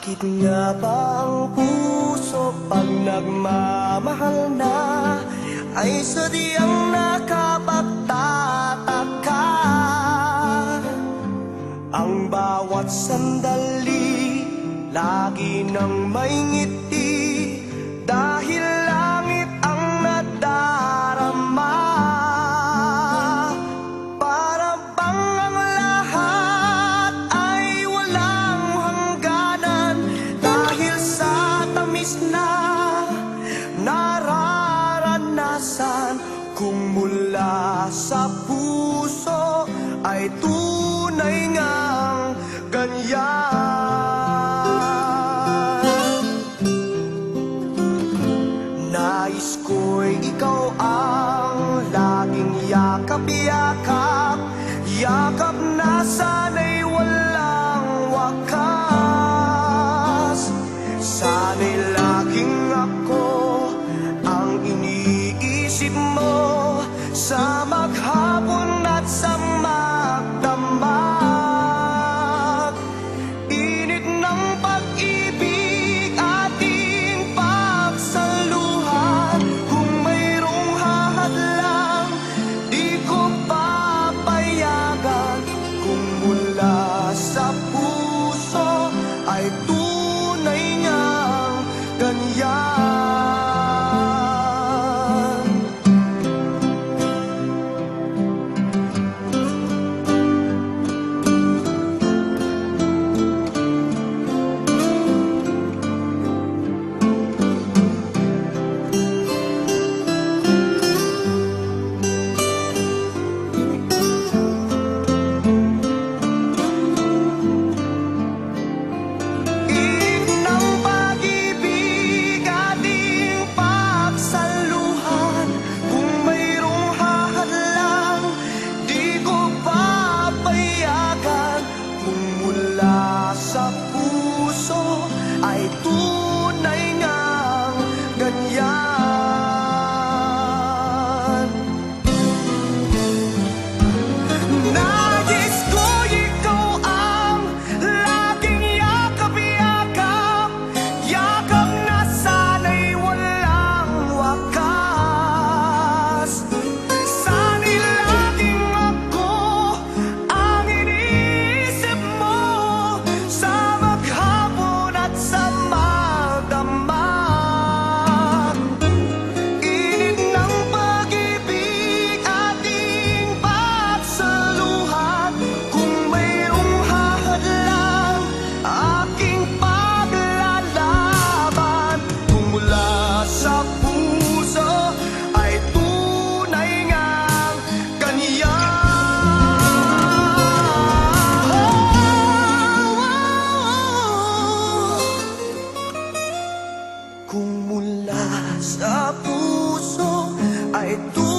Bakit nga ba ang puso pag nagmamahal na ay sadyang nakapagtataka? Ang bawat sandali lagi nang may ngiti ay tunay ngang ganyan. Nais ko'y ikaw ang laging yakap-yakap. Yakap na sana'y walang wakas. Sana'y laging ako ang iniisip mo. Sana'y mula sa puso ay tunay ngang ganyan. eres tú.